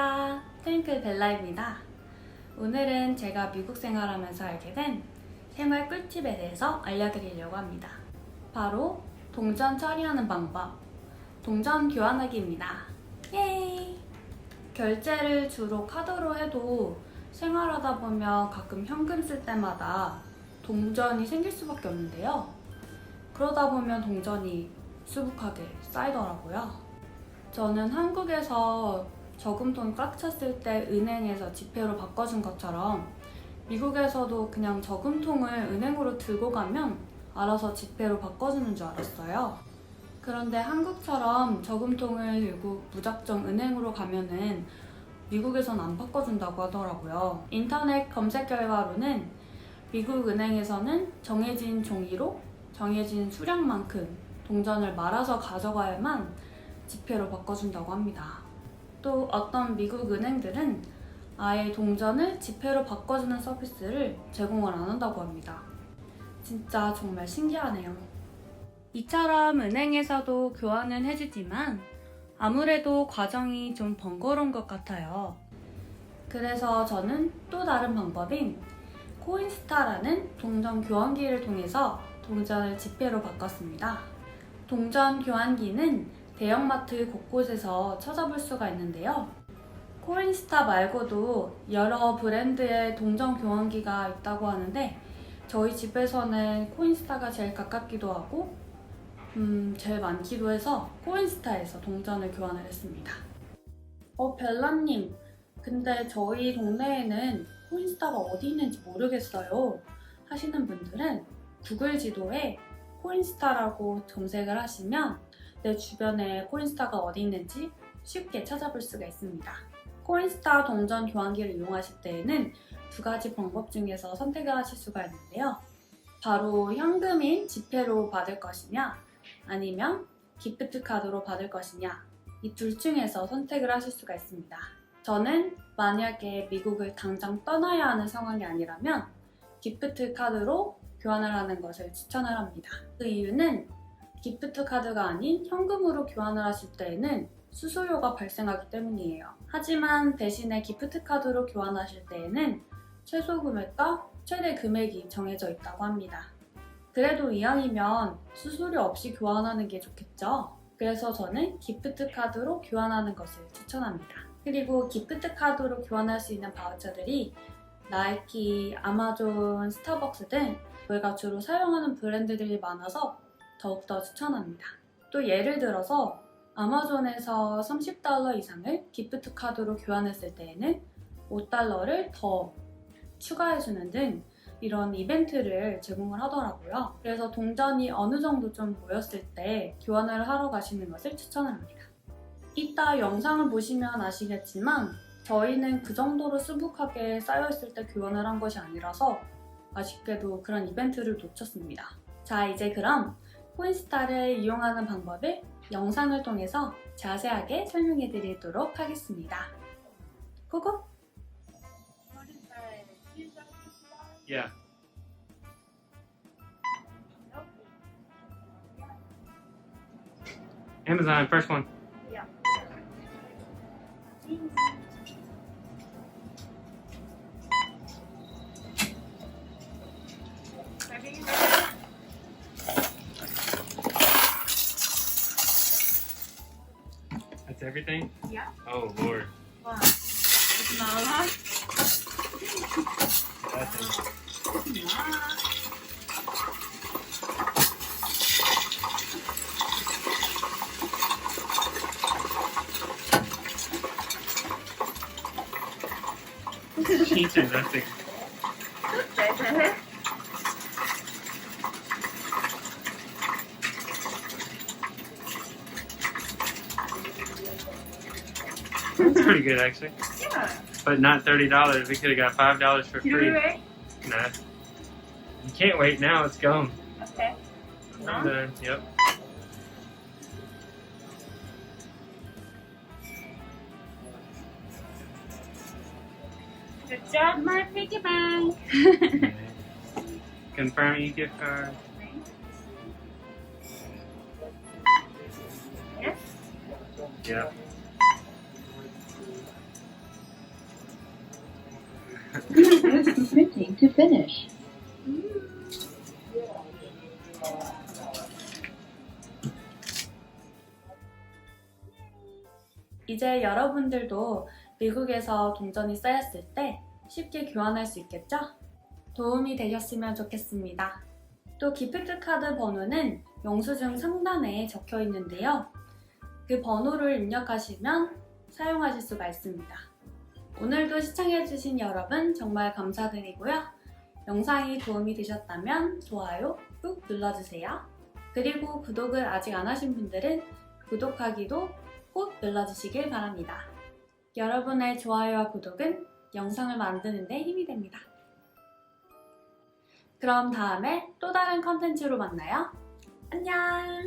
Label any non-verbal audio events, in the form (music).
안녕하세요. 트윙클 벨라입니다. 오늘은 제가 미국 생활하면서 알게 된 생활 꿀팁에 대해서 알려드리려고 합니다. 바로 동전 처리하는 방법, 동전 교환하기입니다. 예이! 결제를 주로 카드로 해도 생활하다 보면 가끔 현금 쓸 때마다 동전이 생길 수밖에 없는데요. 그러다 보면 동전이 수북하게 쌓이더라고요. 저는 한국에서 저금통 꽉 찼을 때 은행에서 지폐로 바꿔준 것처럼 미국에서도 그냥 저금통을 은행으로 들고 가면 알아서 지폐로 바꿔주는 줄 알았어요. 그런데 한국처럼 저금통을 들고 무작정 은행으로 가면은 미국에선 안 바꿔준다고 하더라고요. 인터넷 검색 결과로는 미국 은행에서는 정해진 종이로 정해진 수량만큼 동전을 말아서 가져가야만 지폐로 바꿔준다고 합니다. 또 어떤 미국 은행들은 아예 동전을 지폐로 바꿔주는 서비스를 제공을 안 한다고 합니다. 진짜 정말 신기하네요. 이처럼 은행에서도 교환은 해주지만 아무래도 과정이 좀 번거로운 것 같아요. 그래서 저는 또 다른 방법인 코인스타라는 동전 교환기를 통해서 동전을 지폐로 바꿨습니다. 동전 교환기는 대형마트 곳곳에서 찾아볼 수가 있는데요. 코인스타 말고도 여러 브랜드의 동전 교환기가 있다고 하는데 저희 집에서는 코인스타가 제일 가깝기도 하고 음, 제일 많기도 해서 코인스타에서 동전을 교환을 했습니다. 어, 벨라님, 근데 저희 동네에는 코인스타가 어디 있는지 모르겠어요. 하시는 분들은 구글 지도에 코인스타라고 검색을 하시면 내 주변에 코인스타가 어디 있는지 쉽게 찾아볼 수가 있습니다. 코인스타 동전 교환기를 이용하실 때에는 두 가지 방법 중에서 선택을 하실 수가 있는데요. 바로 현금인 지폐로 받을 것이냐, 아니면 기프트 카드로 받을 것이냐, 이 둘 중에서 선택을 하실 수가 있습니다. 저는 만약에 미국을 당장 떠나야 하는 상황이 아니라면 기프트 카드로 교환을 하는 것을 추천을 합니다. 그 이유는 기프트 카드가 아닌 현금으로 교환을 하실 때에는 수수료가 발생하기 때문이에요. 하지만 대신에 기프트 카드로 교환하실 때에는 최소 금액과 최대 금액이 정해져 있다고 합니다. 그래도 이왕이면 수수료 없이 교환하는 게 좋겠죠? 그래서 저는 기프트 카드로 교환하는 것을 추천합니다. 그리고 기프트 카드로 교환할 수 있는 바우처들이 나이키, 아마존, 스타벅스 등 저희가 주로 사용하는 브랜드들이 많아서 더욱더 추천합니다. 또 예를 들어서 아마존에서 30달러 이상을 기프트 카드로 교환했을 때에는 5달러를 더 추가해주는 등 이런 이벤트를 제공을 하더라고요. 그래서 동전이 어느 정도 좀 모였을 때 교환을 하러 가시는 것을 추천합니다. 이따 영상을 보시면 아시겠지만 저희는 그 정도로 수북하게 쌓여있을 때 교환을 한 것이 아니라서 아쉽게도 그런 이벤트를 놓쳤습니다. 자, 이제 그럼 코인스타를 이용하는 방법을 영상을 통해서 자세하게 설명해 드리도록 하겠습니다. 고고! Yeah. Amazon, first one. That's everything? Yeah. Oh, Lord. Wow. It's not a lot. That's it. Cheater, that's (laughs) pretty good, actually. Yeah. But not $30. We could have got $5 for Can we free. wait? Nah. You can't wait now, it's gone. Okay. I'm done. Yep. Good job, my piggy bank. Confirm your gift card. Yes. Yep. To finish. 이제 여러분들도 미국에서 동전이 쌓였을 때 쉽게 교환할 수 있겠죠? 도움이 되셨으면 좋겠습니다. 또 기프트 카드 번호는 영수증 상단에 적혀 있는데요. 그 번호를 입력하시면 사용하실 수가 있습니다. 오늘도 시청해주신 여러분 정말 감사드리고요. 영상이 도움이 되셨다면 좋아요 꾹 눌러주세요. 그리고 구독을 아직 안 하신 분들은 구독하기도 꼭 눌러주시길 바랍니다. 여러분의 좋아요와 구독은 영상을 만드는 데 힘이 됩니다. 그럼 다음에 또 다른 컨텐츠로 만나요. 안녕!